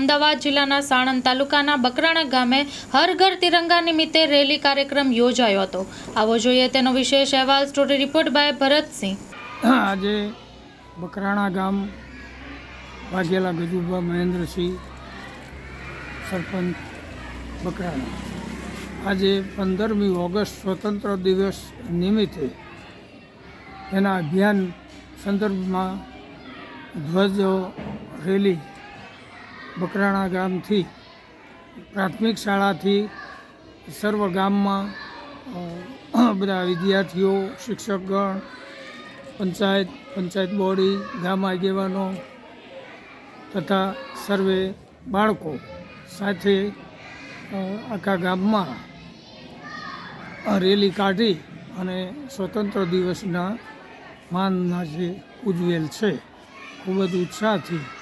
અમદાવાદ જિલ્લાના સાણંદ તાલુકાના બકરાણા ગામે હર ઘર તિરંગા નિમિત્તે રેલી કાર્યક્રમ યોજાયો હતો. આવો જોઈએ તેનો વિશેષ અહેવાલ સ્ટોરી રિપોર્ટ બાય ભરતસિંહ. આજે બકરાણા ગામ વાઘેલા ગજુભા મહેન્દ્રસિંહ સરપંચ બકરાણા. આજે પંદરમી ઓગસ્ટ સ્વતંત્ર દિવસ નિમિત્તે એના અભિયાન સંદર્ભમાં ધ્વજ રેલી બકરાણા ગામથી, પ્રાથમિક શાળાથી, સર્વ ગામમાં બધા વિદ્યાર્થીઓ, શિક્ષકગણ, પંચાયત પંચાયત બોડી, ગામ આગેવાનો તથા સર્વે બાળકો સાથે આખા ગામમાં રેલી કાઢી અને સ્વતંત્ર દિવસના માનના જે ઉજવેલ છે, ખૂબ જ ઉત્સાહથી